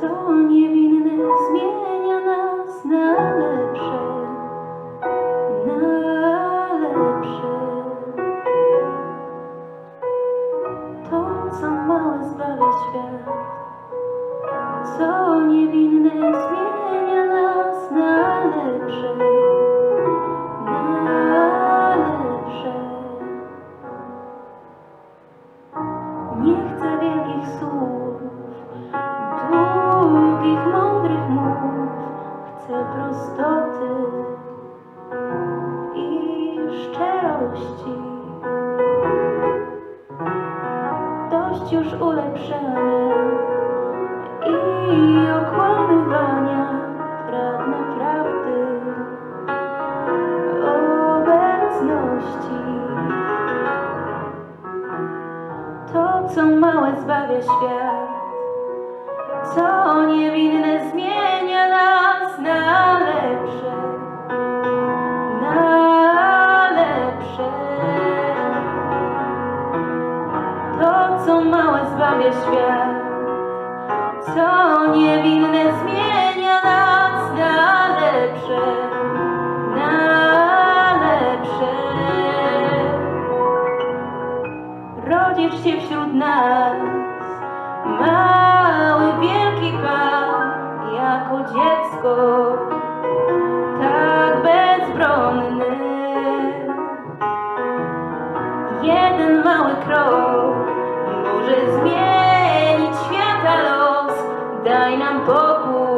co niewinne zmienia nas na Już ulepszania i okłamywania. Pragnę prawdy, obecności. To, co małe zbawia świat, co niewinne zmienia nas co małe zbawia świat, co niewinne zmienia nas na lepsze, na lepsze. Rodzisz się wśród nas, mały, wielki Pan, jako dziecko, tak bezbronny. Jeden mały krok może zmienić świata los. Daj nam pokój,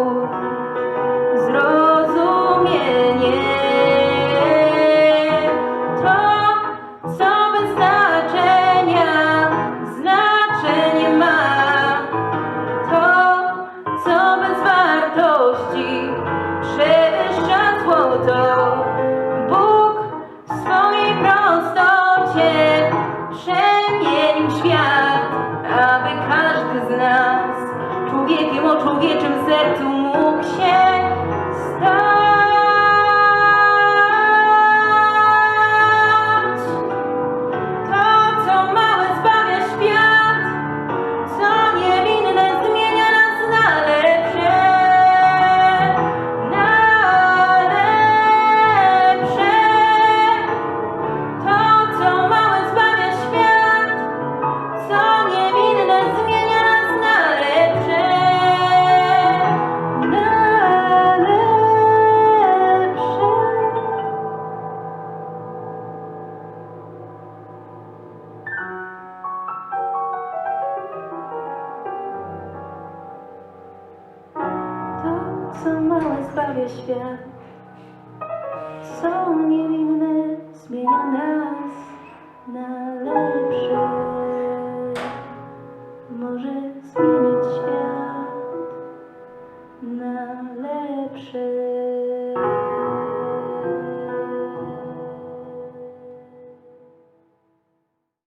człowiekiem o człowieczym sercu mógł się stać. Co małe zbawia świat, co niewinne zmienia nas na lepsze.